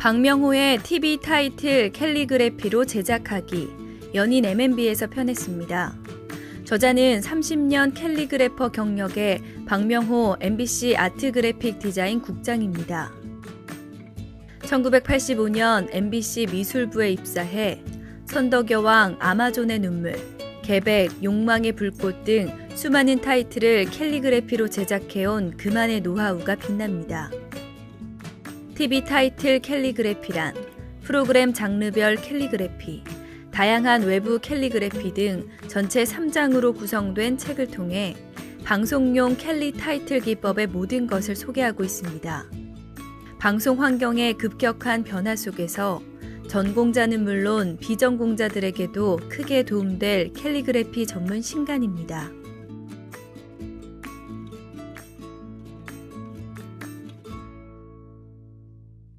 박명호의 TV 타이틀 캘리그래피로 제작하기 연인 M&B에서 편했습니다. 저자는 30년 캘리그래퍼 경력의 박명호 MBC 아트 그래픽 디자인 국장입니다. 1985년 MBC 미술부에 입사해 선덕여왕, 아마존의 눈물, 개백, 욕망의 불꽃 등 수많은 타이틀을 캘리그래피로 제작해온 그만의 노하우가 빛납니다. TV 타이틀 캘리그래피란 프로그램 장르별 캘리그래피, 다양한 외부 캘리그래피 등 전체 3장으로 구성된 책을 통해 방송용 캘리 타이틀 기법의 모든 것을 소개하고 있습니다. 방송 환경의 급격한 변화 속에서 전공자는 물론 비전공자들에게도 크게 도움될 캘리그래피 전문 신간입니다.